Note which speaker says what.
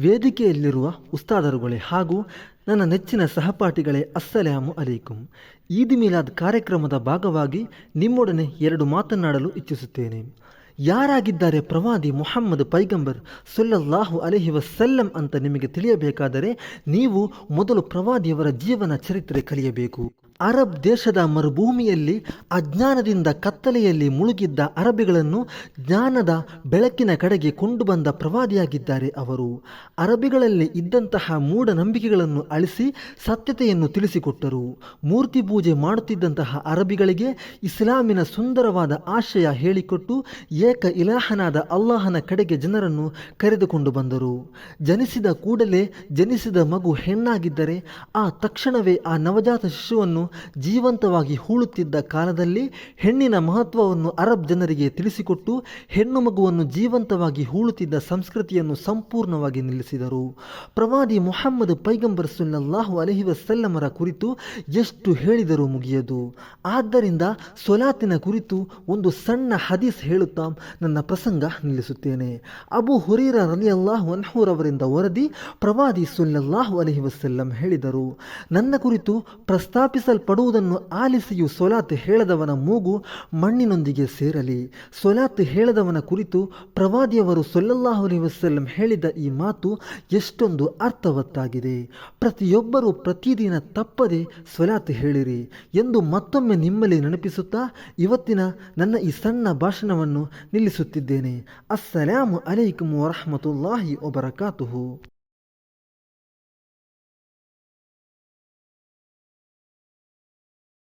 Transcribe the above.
Speaker 1: ವೇದಿಕೆಯಲ್ಲಿರುವ ಉಸ್ತಾದರುಗಳೇ ಹಾಗೂ ನನ್ನ ನೆಚ್ಚಿನ ಸಹಪಾಠಿಗಳೇ ಅಸ್ಸಲಾಮು ಅಲೈಕುಂ. ಈದ್ ಮಿಲಾದ್ ಕಾರ್ಯಕ್ರಮದ ಭಾಗವಾಗಿ ನಿಮ್ಮೊಡನೆ ಎರಡು ಮಾತನಾಡಲು ಇಚ್ಛಿಸುತ್ತೇನೆ. ಯಾರಾಗಿದ್ದಾರೆ ಪ್ರವಾದಿ ಮೊಹಮ್ಮದ್ ಪೈಗಂಬರ್ ಸುಲ್ಲಲ್ಲಾಹು ಅಲಹಿ ವಸಲ್ಲಂ ಅಂತ ನಿಮಗೆ ತಿಳಿಯಬೇಕಾದರೆ ನೀವು ಮೊದಲು ಪ್ರವಾದಿಯವರ ಜೀವನ ಚರಿತ್ರೆ ಕಲಿಯಬೇಕು. ಅರಬ್ ದೇಶದ ಮರುಭೂಮಿಯಲ್ಲಿ ಅಜ್ಞಾನದಿಂದ ಕತ್ತಲೆಯಲ್ಲಿ ಮುಳುಗಿದ್ದ ಅರಬಿಗಳನ್ನು ಜ್ಞಾನದ ಬೆಳಕಿನ ಕಡೆಗೆ ಕೊಂಡು ಬಂದ ಪ್ರವಾದಿಯಾಗಿದ್ದಾರೆ ಅವರು. ಅರಬಿಗಳಲ್ಲಿ ಇದ್ದಂತಹ ಮೂಢನಂಬಿಕೆಗಳನ್ನು ಅಳಿಸಿ ಸತ್ಯತೆಯನ್ನು ತಿಳಿಸಿಕೊಟ್ಟರು. ಮೂರ್ತಿ ಪೂಜೆ ಮಾಡುತ್ತಿದ್ದಂತಹ ಅರಬಿಗಳಿಗೆ ಇಸ್ಲಾಮಿನ ಸುಂದರವಾದ ಆಶಯ ಹೇಳಿಕೊಟ್ಟು ಏಕ ಇಲಾಹನಾದ ಅಲ್ಲಾಹನ ಕಡೆಗೆ ಜನರನ್ನು ಕರೆದುಕೊಂಡು ಬಂದರು. ಜನಿಸಿದ ಕೂಡಲೇ ಜನಿಸಿದ ಮಗು ಹೆಣ್ಣಾಗಿದ್ದರೆ ಆ ತಕ್ಷಣವೇ ಆ ನವಜಾತ ಶಿಶುವನ್ನು ಜೀವಂತವಾಗಿ ಹೂಳುತ್ತಿದ್ದ ಕಾಲದಲ್ಲಿ ಹೆಣ್ಣಿನ ಮಹತ್ವವನ್ನು ಅರಬ್ ಜನರಿಗೆ ತಿಳಿಸಿಕೊಟ್ಟು ಹೆಣ್ಣು ಮಗುವನ್ನು ಜೀವಂತವಾಗಿ ಹೂಳುತ್ತಿದ್ದ ಸಂಸ್ಕೃತಿಯನ್ನು ಸಂಪೂರ್ಣವಾಗಿ ನಿಲ್ಲಿಸಿದರು. ಪ್ರವಾದಿ ಮೊಹಮ್ಮದ್ ಪೈಗಂಬರ್ ಸುಲ್ಲಾಹು ಅಲಹಿ ವಸಲ್ಲಮರ ಕುರಿತು ಎಷ್ಟು ಹೇಳಿದರೂ ಮುಗಿಯದು. ಆದ್ದರಿಂದ ಸೊಲಾತಿನ ಕುರಿತು ಒಂದು ಸಣ್ಣ ಹದೀಸ್ ಹೇಳುತ್ತಾ ನನ್ನ ಪ್ರಸಂಗ ನಿಲ್ಲಿಸುತ್ತೇನೆ. ಅಬು ಹುರೀರ ರಲಿಯಲ್ಲಾಹು ಅನ್ಹೂರವರಿಂದ ವರದಿ ಪ್ರವಾದಿ ಸುಲ್ಲಾಹು ಅಲಹಿ ವಸಲ್ಲಂ ಹೇಳಿದರು. ನನ್ನ ಕುರಿತು ಪ್ರಸ್ತಾಪಿಸಲ್ಪಡುವುದನ್ನು ಆಲಿಸಿಯೂ ಸೊಲಾತ್ ಹೇಳದವನ ಮೂಗು ಮಣ್ಣಿನೊಂದಿಗೆ ಸೇರಲಿ. ಸೊಲಾತ್ ಹೇಳದವನ ಕುರಿತು ಪ್ರವಾದಿಯವರು ಸೊಲ್ಲಲ್ಲಾಹು ಅಲೈಹಿ ವಸಲ್ಲಂ ಹೇಳಿದ ಈ ಮಾತು ಎಷ್ಟೊಂದು ಅರ್ಥವತ್ತಾಗಿದೆ. ಪ್ರತಿಯೊಬ್ಬರೂ ಪ್ರತಿದಿನ ತಪ್ಪದೆ ಸೊಲಾತ್ ಹೇಳಿರಿ ಎಂದು ಮತ್ತೊಮ್ಮೆ ನಿಮ್ಮಲ್ಲಿ ನೆನಪಿಸುತ್ತಾ ಇವತ್ತಿನ ನನ್ನ ಈ ಸಣ್ಣ ಭಾಷಣವನ್ನು ನಿಲ್ಲಿಸುತ್ತಿದ್ದೇನೆ. ಅಸ್ಸಲಾಮು ಅಲೈಕುಮ್ ವರಹಮತುಲ್ಲಾಹಿ ವಬರಕಾತುಹು.